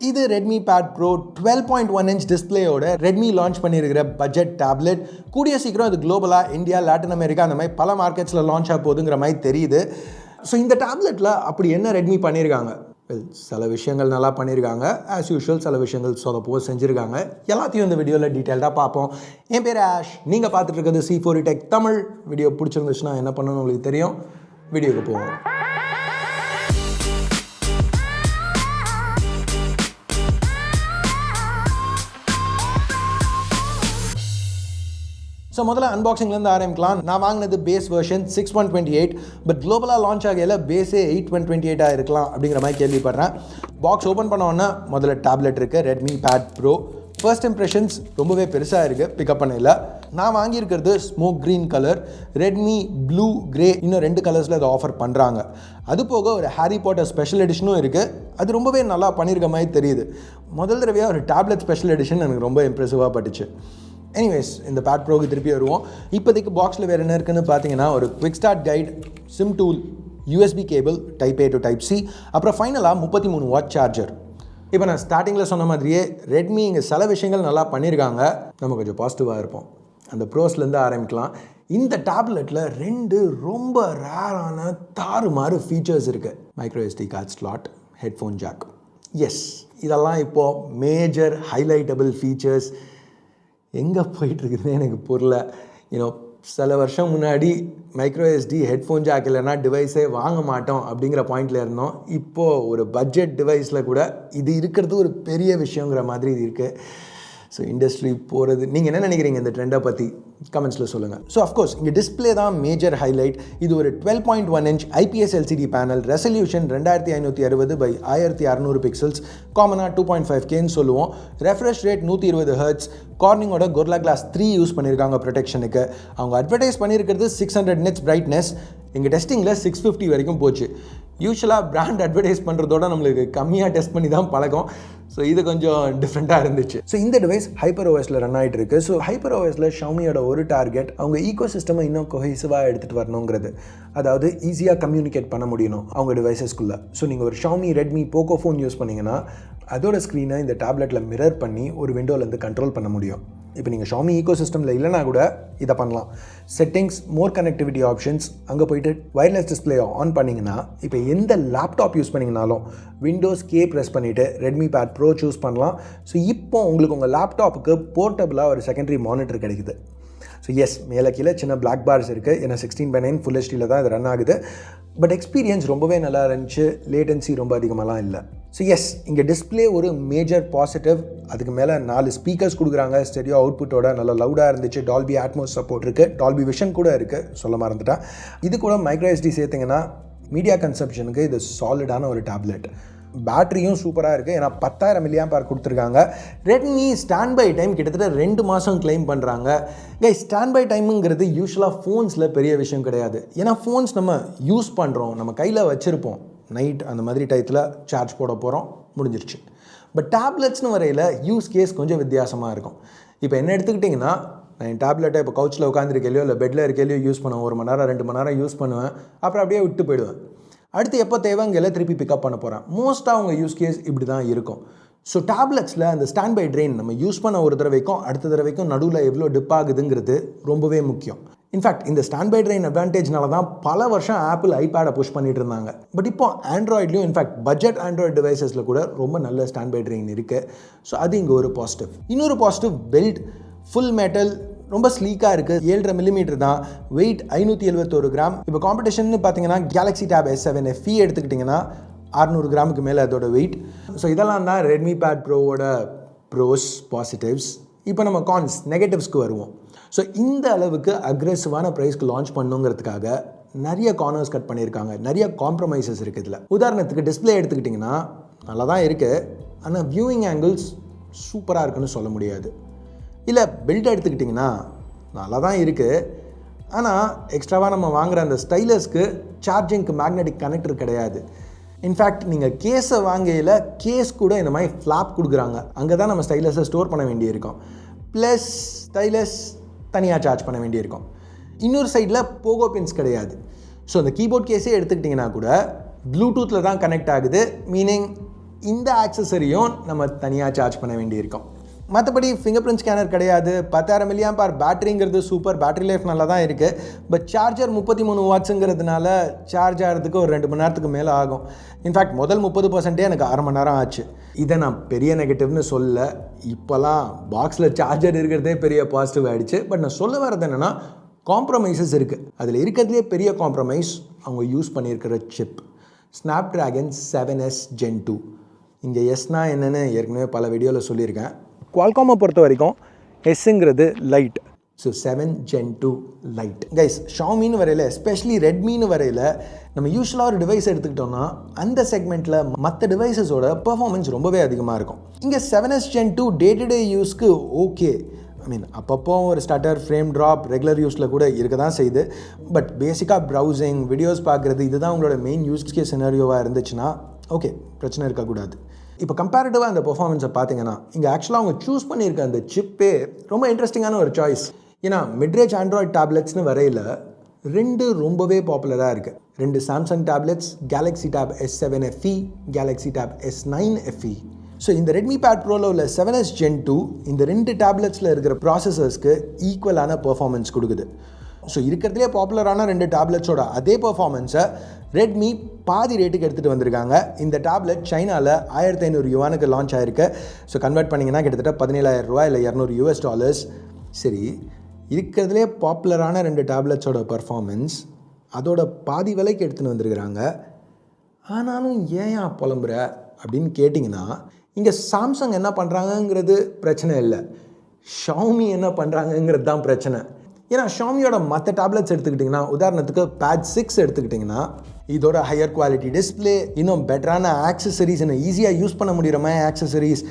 இது Redmi Pad Pro twelve point one inch டிஸ்பிளேயோட Redmi launch பண்ணியிருக்கிற budget tablet கூடிய சீக்கிரம் அது குளோபலாக இந்தியா லாட்டின் அமெரிக்கா அந்த மாதிரி பல மார்க்கெட்ஸில் லான்ச் ஆக போகுதுங்கிற மாதிரி தெரியுது. ஸோ இந்த டேப்லெட்டில் அப்படி என்ன ரெட்மி பண்ணியிருக்காங்க? சில விஷயங்கள் நல்லா பண்ணியிருக்காங்க. ஆஸ் யூஷுவல் சில விஷயங்கள் சொதப்போ செஞ்சுருக்காங்க. எல்லாத்தையும் இந்த வீடியோவில் டீட்டெயில்டாக பார்ப்போம். என் பேர் ஆஷ். நீங்கள் பார்த்துட்டு இருக்கிறது C four tech Tamil. Video பிடிச்சிருந்துச்சுன்னா என்ன பண்ணணும்னு உங்களுக்கு தெரியும்? வீடியோக்கு போவோம். ஸோ முதல்ல அன்பாக்சிங்லேருந்து ஆரம்பிக்கலாம். நான் வாங்கினது base version six one twenty eight but குளோபலாக launch ஆகையில் பேஸே எயிட் ஒன் டுவெண்ட்டி எயிட்டாக இருக்கலாம் அப்படிங்கிற மாதிரி கேள்விப்படுறேன். பாக்ஸ் ஓப்பன் பண்ண உடனே முதல்ல டேப்லெட் இருக்குது Redmi Pad Pro first impressions ரொம்பவே பெருசாக இருக்குது பிக்கப் பண்ணல நான் வாங்கியிருக்கிறது smoke green colour Redmi blue grey இன்னும் ரெண்டு கலர்ஸில் அதை ஆஃபர் பண்ணுறாங்க அது போக ஒரு ஹாரி பாட்டர் ஸ்பெஷல் எடிஷனும் இருக்குது அது ரொம்பவே நல்லா பண்ணியிருக்க மாதிரி தெரியுது. முதல் தடவையாக ஒரு டேப்லெட் ஸ்பெஷல் எடிஷன் எனக்கு ரொம்ப இம்ப்ரெசிவாக பட்டுச்சு. எனிவேஸ் இந்த பேட் ப்ரோக்கு திருப்பி வருவோம். இப்போதைக்கு பாக்ஸில் வேறு என்ன இருக்குன்னு பார்த்தீங்கன்னா ஒரு quick start guide SIM tool USB cable type A to type C அப்புறம் ஃபைனலாக முப்பத்தி மூணு வாட் சார்ஜர் இப்போ நான் ஸ்டார்டிங்கில் சொன்ன மாதிரியே ரெட்மி இங்கே சில விஷயங்கள் நல்லா பண்ணியிருக்காங்க நம்ம கொஞ்சம் பாசிட்டிவாக இருப்போம். அந்த ப்ரோஸ்லேருந்து ஆரம்பிக்கலாம். இந்த டேப்லெட்டில் ரெண்டு ரொம்ப ரேரான தாறுமாறு ஃபீச்சர்ஸ் இருக்குது microSD card slot headphone jack yes இதெல்லாம் இப்போது மேஜர் ஹைலைட்டபிள் ஃபீச்சர்ஸ் எங்கே போயிட்டுருக்குதுன்னு எனக்கு புரியல. யூனோ சில வருஷம் முன்னாடி மைக்ரோ எஸ்டி ஹெட்ஃபோன் ஜாக் இல்லைன்னா டிவைஸே வாங்க மாட்டோம் அப்படிங்கிற பாயிண்டில் இருந்தோம். இப்போது ஒரு பட்ஜெட் டிவைஸில் கூட இது இருக்கிறது ஒரு பெரிய விஷயங்கிற மாதிரி இது இருக்குது ஸோ இண்டஸ்ட்ரி போகிறது நீங்கள் என்ன நினைக்கிறீங்க இந்த ட்ரெண்டை பற்றி கமெண்ட்ஸில் சொல்லுங்கள் ஸோ அஃப்கோர்ஸ் இங்கே டிஸ்பிளே தான் மேஜர் ஹைலைட் இது ஒரு twelve point one inch IPS LCD panel resolution ரெண்டாயிரத்தி ஐநூற்றி அறுபது பை ஆயிரத்தி அறநூறு பிக்சல்ஸ் காமனாக டூ பாயிண்ட் ஃபைவ் கேன்னு சொல்லுவோம். ரெஃப்ரெஷ் ரேட் நூற்றி இருபது ஹர்ட்ஸ் கார்னிங்கோட கொர்லா கிளாஸ் த்ரீ யூஸ் பண்ணியிருக்காங்க ப்ரொடெக்ஷனுக்கு அவங்க அட்வர்டைஸ் பண்ணியிருக்கிறது சிக்ஸ் ஹண்ட்ரட் நெட்ஸ் பிரைட்னஸ் எங்கள் டெஸ்டிங்கில் சிக்ஸ் ஃபிஃப்டி வரைக்கும் போச்சு. யூஸ்வலாக பிராண்ட் அட்வர்டைஸ் பண்ணுறதோட நம்மளுக்கு கம்மியாக டெஸ்ட் பண்ணி தான் பழக்கம் ஸோ இது கொஞ்சம் டிஃப்ரெண்ட்டாக இருந்துச்சு. ஸோ இந்த டிவைஸ் ஹைப்பர் ஓஎஸில் ரன் ஆகிட்டு இருக்கு. ஸோ ஹைப்பர் ஓஎஸில் ஷவுமியோட ஒரு டார்கெட் அவங்க ஈகோ சிஸ்டமை இன்னும் கொஹெசிவாக எடுத்துகிட்டு வரணுங்கிறது. அதாவது ஈஸியாக கம்யூனிகேட் பண்ண முடியணும் அவங்க டிவைசஸ்க்குள்ளே ஸோ நீங்கள் ஒரு Xiaomi Redmi Poco phone use பண்ணிங்கன்னா அதோட ஸ்க்ரீனை இந்த டேப்லெட்டில் மிரர் பண்ணி ஒரு விண்டோலேருந்து கண்ட்ரோல் பண்ண முடியும். இப்போ நீங்கள் ஷாமி ஈகோ சிஸ்டமில் இல்லைனா கூட இதை பண்ணலாம். செட்டிங்ஸ் மோர் கனெக்டிவிட்டி ஆப்ஷன்ஸ் அங்கே போயிட்டு வயர்லெஸ் டிஸ்பிளே ஆன் பண்ணிங்கன்னா இப்போ எந்த லேப்டாப் யூஸ் பண்ணிங்கனாலும் விண்டோஸ் கே ப்ரெஸ் பண்ணிவிட்டு ரெட்மி பேட் ப்ரோ சூஸ் பண்ணலாம். ஸோ இப்போ உங்களுக்கு உங்கள் லேப்டாப்புக்கு போர்ட்டபுளாக ஒரு செகண்டரி மானிட்டர் கிடைக்குது. ஸோ எஸ் மேலே கீழே சின்ன பிளாக் பார்ஸ் இருக்குது ஏன்னா சிக்ஸ்டீன் பை நைன் ஃபுல் ஹெச்டியில் தான் இது ரன் ஆகுது. பட் எக்ஸ்பீரியன்ஸ் ரொம்பவே நல்லா இருந்துச்சு. லேட்டன்சி ரொம்ப அதிகமாகலாம் இல்லை. ஸோ எஸ் இங்கே டிஸ்பிளே ஒரு மேஜர் பாசிட்டிவ் அதுக்கு மேலே நாலு ஸ்பீக்கர்ஸ் கொடுக்குறாங்க. ஸ்டெடியோ அவுட்புட்டோட நல்லா லவுடாக இருந்துச்சு. டால்பி ஆட்மோஸ் சப்போர்ட் இருக்குது டால்பி விஷன் கூட இருக்குது சொல்ல மறந்துட்டா இது கூட மைக்ரோ எஸ்டி சேர்த்திங்கன்னா மீடியா கன்சப்ஷனுக்கு இது சாலிடான ஒரு டேப்லெட் பேட்டரியும் சூப்பராக இருக்குது ஏன்னா பத்தாயிரம் மில்லியாம் பேர் கொடுத்துருக்காங்க. ரெட்மி ஸ்டாண்ட் பை டைம் கிட்டத்தட்ட ரெண்டு மாதம் கிளைம் பண்ணுறாங்க கை ஸ்டாண்ட் பை டைமுங்கிறது யூஸ்வலாக ஃபோன்ஸில் பெரிய விஷயம் கிடையாது. ஏன்னா ஃபோன்ஸ் நம்ம யூஸ் பண்ணுறோம் நம்ம கையில் வச்சுருப்போம். நைட் அந்த மாதிரி டயத்தில் சார்ஜ் போட போகிறோம் முடிஞ்சிருச்சு. பட் டேப்லெட்ஸ்னு வரையில் யூஸ் கேஸ் கொஞ்சம் வித்தியாசமாக இருக்கும். இப்போ என்ன எடுத்துக்கிட்டிங்கன்னா நான் என் டேப்லெட்டை இப்போ கவுச்சில் உட்காந்துருக்கையிலையோ இல்லை பெட்டில் இருக்கையிலையோ யூஸ் பண்ணுவேன். ஒரு மணி நேரம் ரெண்டு மணி நேரம் யூஸ் பண்ணுவேன். அப்புறம் அப்படியே விட்டு போயிடுவேன். அடுத்து எப்போ தேவைங்கிறத திருப்பி பிக்கப் பண்ண போகிறேன் மோஸ்ட்டாக அவங்க யூஸ் கேஸ் இப்படி தான் இருக்கும். ஸோ டேப்லெட்ஸில் அந்த ஸ்டாண்ட் பை ட்ரெயின் நம்ம யூஸ் பண்ண ஒரு தடவைக்கும் அடுத்த தடவைக்கும் நடுவில் எவ்வளோ டிப் ஆகுதுங்கிறது ரொம்பவே முக்கியம். இன்ஃபேக்ட் இந்த ஸ்டாண்ட் பை ட்ரெயின் அட்வான்டேஜ்னால தான் பல வருஷம் ஆப்பிள் ஐபேடை புஷ் பண்ணிட்டு இருந்தாங்க. பட் இப்போ ஆண்ட்ராய்ட்லையும் இன்ஃபேக்ட் பட்ஜெட் ஆண்ட்ராய்டு டிவைசஸில் கூட ரொம்ப நல்ல ஸ்டாண்ட் பை ட்ரெயின் இருக்குது ஸோ அது இங்கே ஒரு பாசிட்டிவ் இன்னொரு பாசிட்டிவ் பெல்ட் ஃபுல் மெட்டல் ரொம்ப ஸ்லீக்காக இருக்குது ஏழரை மில்லிமீட்டர் தான். வெயிட் ஐநூற்றி எழுபத்தோரு கிராம். இப்போ காம்படிஷன் பார்த்தீங்கன்னா Galaxy Tab S seven FE எடுத்துக்கிட்டிங்கன்னா அறநூறு கிராமுக்கு மேலே அதோட வெயிட் ஸோ இதெல்லாம் தான் ரெட்மி பேட் ப்ரோவோட ப்ரோஸ் பாசிட்டிவ்ஸ் இப்போ நம்ம கான்ஸ் நெகட்டிவ்ஸ்க்கு வருவோம். ஸோ இந்த அளவுக்கு அக்ரெசிவான ப்ரைஸ்க்கு லான்ச் பண்ணுங்கிறதுக்காக நிறைய கார்னர்ஸ் கட் பண்ணியிருக்காங்க. நிறைய காம்ப்ரமைசஸ் இருக்குது இதில். உதாரணத்துக்கு டிஸ்பிளே எடுத்துக்கிட்டிங்கன்னா நல்லா தான் இருக்குது ஆனால் வியூவிங் ஆங்கிள்ஸ் சூப்பராக இருக்குன்னு சொல்ல முடியாது. இல்லை பெல்ட் எடுத்துக்கிட்டிங்கன்னா நல்லா தான் இருக்குது ஆனால் எக்ஸ்ட்ராவாக நம்ம வாங்குகிற அந்த ஸ்டைலஸ்க்கு சார்ஜிங்க்கு மேக்னெட்டிக் கனெக்டர் கிடையாது. இன்ஃபேக்ட் நீங்கள் கேஸை வாங்கையில் கேஸ் கூட இந்த மாதிரி ஃப்ளாப் கொடுக்குறாங்க. அங்கே தான் நம்ம ஸ்டைலஸை ஸ்டோர் பண்ண வேண்டியிருக்கும். ப்ளஸ் ஸ்டைலஸ் தனியாக சார்ஜ் பண்ண வேண்டியிருக்கும். இன்னொரு சைடில் போகோ பின்ஸ் கிடையாது. ஸோ அந்த கீபோர்ட் கேஸே எடுத்துக்கிட்டிங்கன்னா கூட ப்ளூடூத்தில் தான் கனெக்ட் ஆகுது. மீனிங் இந்த ஆக்சசரியும் நம்ம தனியாக சார்ஜ் பண்ண வேண்டியிருக்கும். மற்றபடி ஃபிங்கர் பிரிண்ட் ஸ்கேனர் கிடையாது. பத்தாயிரம் மில்லியம் பார் பேட்டரிங்கிறது சூப்பர் பேட்டரி லைஃப் நல்லா தான் இருக்குது பட் சார்ஜர் முப்பத்தி மூணு வாட்ஸுங்கிறதுனால சார்ஜ் ஆகிறதுக்கு ஒரு ரெண்டு மணி நேரத்துக்கு மேலே ஆகும். இன்ஃபேக்ட் முதல் முப்பது பர்சன்டே எனக்கு அரை மணி நேரம் ஆச்சு. இதை நான் பெரிய நெகட்டிவ்னு சொல்ல இப்போலாம் பாக்ஸில் சார்ஜர் இருக்கிறதே பெரிய பாசிட்டிவ் ஆகிடுச்சு பட் நான் சொல்ல வர்றது என்னென்னா காம்ப்ரமைசஸ் இருக்குது அதில் இருக்கிறதுலே பெரிய காம்ப்ரமைஸ் அவங்க யூஸ் பண்ணியிருக்கிற chip Snapdragon seven S gen two இங்கே எஸ்னா என்னென்னு ஏற்கனவே பல வீடியோவில் சொல்லியிருக்கேன். குவால்காமை பொறுத்த வரைக்கும் எஸ்ஸுங்கிறது lite so seven gen two lite guys ஷாமின்னு வரையில் எஸ்பெஷலி ரெட்மின்னு வரையில் நம்ம யூஸ்வலாக ஒரு டிவைஸ் எடுத்துக்கிட்டோம்னா அந்த செக்மெண்ட்டில் மற்ற டிவைசஸோட பெர்ஃபார்மன்ஸ் ரொம்பவே அதிகமாக இருக்கும். இங்கே seven S gen two day to day யூஸ்க்கு ஓகே ஐ மீன் அப்பப்போ ஒரு ஸ்டட்டர் ஃப்ரேம் ட்ராப் ரெகுலர் யூஸில் கூட இருக்க தான் செய்யுது. பட் பேசிக்காக ப்ரௌசிங் வீடியோஸ் பார்க்குறது இதுதான் உங்களோட மெயின் யூஸ் கே சினரியோவாக இருந்துச்சுன்னா ஓகே பிரச்சனை இருக்கக்கூடாது. இப்போ கம்பேரிட்டிவாக அந்த பெர்ஃபார்மன்ஸை பார்த்தீங்கன்னா இங்கே ஆக்சுவலாக அவங்க சூஸ் பண்ணியிருக்க அந்த சிப்பே ரொம்ப இன்ட்ரெஸ்டிங்கான ஒரு சாய்ஸ் ஏன்னா மிட்ரேஜ் ஆண்ட்ராய்ட் டேப்லெட்ஸ்னு வரையில் ரெண்டு ரொம்பவே பாப்புலராக இருக்குது ரெண்டு Samsung tablets Galaxy Tab S seven FE Galaxy Tab S nine FE so இந்த ரெட்மி பேட் ப்ரோவில் உள்ள செவன் எஸ் ஜென் டூ இந்த ரெண்டு டேப்லெட்ஸில் இருக்கிற ப்ராசஸர்ஸ்க்கு ஈக்குவலான பெர்ஃபார்மன்ஸ் கொடுக்குது. ஸோ இருக்கிறதுலே பாப்புலரான ரெண்டு டேப்லெட்ஸோட அதே பர்ஃபார்மன்ஸை ரெட்மி பாதி ரேட்டுக்கு எடுத்துகிட்டு வந்திருக்காங்க. இந்த டேப்லெட் சைனாவில் ஆயிரத்தி ஐநூறு யுவானுக்கு லான்ச் ஆயிருக்கு. ஸோ கன்வெர்ட் பண்ணிங்கன்னா கிட்டத்தட்ட பதினேழாயிரம் ரூபா இல்லை இரநூறு யூஎஸ் டாலர்ஸ் சரி இருக்கிறதுலே பாப்புலரான ரெண்டு டேப்லெட்ஸோட பர்ஃபார்மன்ஸ் அதோட பாதி விலைக்கு எடுத்துன்னு வந்திருக்கிறாங்க. ஆனாலும் ஏன் புலம்புற அப்படின்னு கேட்டிங்கன்னா இங்கே சாம்சங் என்ன பண்ணுறாங்கங்கிறது பிரச்சனை இல்லை. ஷவுமி என்ன பண்ணுறாங்கங்கிறது தான் பிரச்சனை. ஏன்னா ஷாமியோட மற்ற டேப்லெட்ஸ் எடுத்துக்கிட்டிங்கன்னா உதாரணத்துக்கு பேட் சிக்ஸ் எடுத்துக்கிட்டிங்கன்னா இதோட ஹையர் குவாலிட்டி டிஸ்பிளே இன்னும் பெட்டரான ஆக்சசரிஸ் இன்னும் ஈஸியாக யூஸ் பண்ண முடிகிற மாதிரி ஆக்சசரிஸ்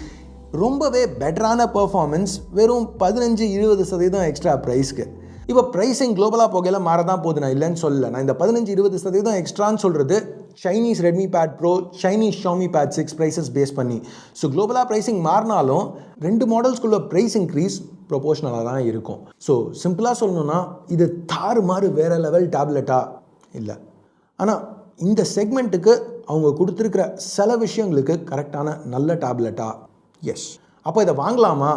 ரொம்பவே பெட்டரான பர்ஃபார்மன்ஸ் வெறும் பதினஞ்சு இருபது சதவீதம் எக்ஸ்ட்ரா ப்ரைஸ்க்கு இப்போ ப்ரைஸிங் குளோபலாக போகையில் மாற தான் போகுது. நான் இல்லைன்னு சொல்லலை. நான் இந்த பதினஞ்சு இருபது சதவீதம் எக்ஸ்ட்ரான்னு சொல்கிறது Chinese Redmi Pad Pro Chinese Xiaomi Pad six prices base பண்ணி. ஸோ குளோபலாக ப்ரைஸிங் மாறினாலும் ரெண்டு மாடல்ஸ்குள்ள ப்ரைஸ் இன்க்ரீஸ் ப்ரொபோஷனலாக தான் இருக்கும். ஸோ சிம்பிளாக சொல்லணும்னா இது தாறு மாறு வேறு லெவல் டேப்லெட்டா இல்லை. ஆனால் இந்த செக்மெண்ட்டுக்கு அவங்க கொடுத்துருக்கிற சில விஷயங்களுக்கு கரெக்டான நல்ல டேப்லெட்டா எஸ் அப்போ இதை வாங்கலாமா?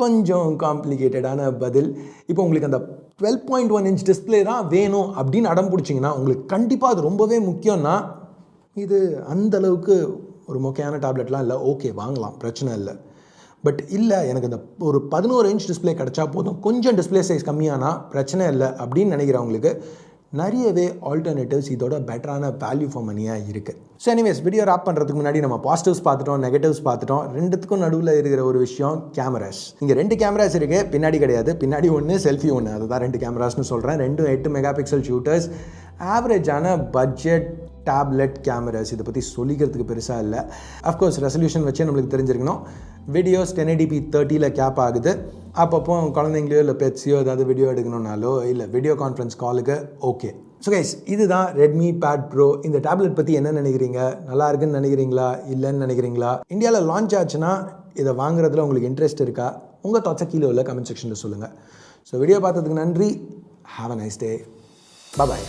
கொஞ்சம் காம்ப்ளிகேட்டடான பதில். இப்போ உங்களுக்கு அந்த twelve point one inch display தான் வேணும் அப்படின்னு அடம் பிடிச்சிங்கன்னா உங்களுக்கு கண்டிப்பாக அது ரொம்பவே முக்கியம்னா இது அந்தளவுக்கு ஒரு முக்கியமான டேப்லெட்லாம் இல்லை. ஓகே வாங்கலாம் பிரச்சனை இல்லை. பட் இல்லை எனக்கு இந்த ஒரு பதினோரு இன்ச் டிஸ்பிளே கிடச்சா போதும். கொஞ்சம் டிஸ்பிளே சைஸ் கம்மியானா பிரச்சனை இல்லை அப்படின்னு நினைக்கிறவங்களுக்கு நிறையவே ஆல்டர்னேட்டிவ்ஸ் இதோட பெட்டரான வேல்யூ ஃபார் மணியாக இருக்குது ஸோ எனிவேஸ் வீடியோ ராப் பண்ணுறதுக்கு முன்னாடி நம்ம பாசிட்டிவ்ஸ் பார்த்துட்டோம் நெகட்டிவ்ஸ் பார்த்துட்டோம் ரெண்டுத்துக்கும் நடுவில் இருக்கிற ஒரு விஷயம் கேமராஸ் இங்கே ரெண்டு கேமராஸ் இருக்குது பின்னாடி கிடையாது. பின்னாடி ஒன்று செல்ஃபி ஒன்று அதுதான் ரெண்டு கேமராஸ்னு சொல்கிறேன் ரெண்டும் எட்டு மெகா பிக்சல் ஷூட்டர்ஸ் ஆவரேஜான பட்ஜெட் டேப்லெட் கேமராஸ் இதை பற்றி சொல்லிக்கிறதுக்கு பெருசாக இல்லை. அஃப்கோர்ஸ் ரெசல்யூஷன் வச்சே நம்மளுக்கு தெரிஞ்சிருக்கணும். வீடியோஸ் டென் எயிட்டிபி தேர்ட்டியில் கேப் ஆகுது. அப்பப்போ குழந்தைங்களையோ இல்லை பெட்ஸையோ ஏதாவது வீடியோ எடுக்கணும்னாலோ இல்லை வீடியோ கான்ஃபரன்ஸ் காலுக்கு ஓகே ஸோ கைஸ் இதுதான் ரெட்மி பேட் ப்ரோ இந்த டேப்லெட் பற்றி என்ன நினைக்கிறீங்க? நல்லா இருக்குன்னு நினைக்கிறீங்களா? இல்லைன்னு நினைக்கிறீங்களா? இந்தியாவில் லான்ச் ஆச்சுன்னா இதை வாங்குறதுல உங்களுக்கு இன்ட்ரெஸ்ட் இருக்கா? உங்கள் தொச்சை கீழே உள்ள கமெண்ட் செக்ஷனில் சொல்லுங்கள் ஸோ வீடியோ பார்த்ததுக்கு நன்றி. Have a nice day bye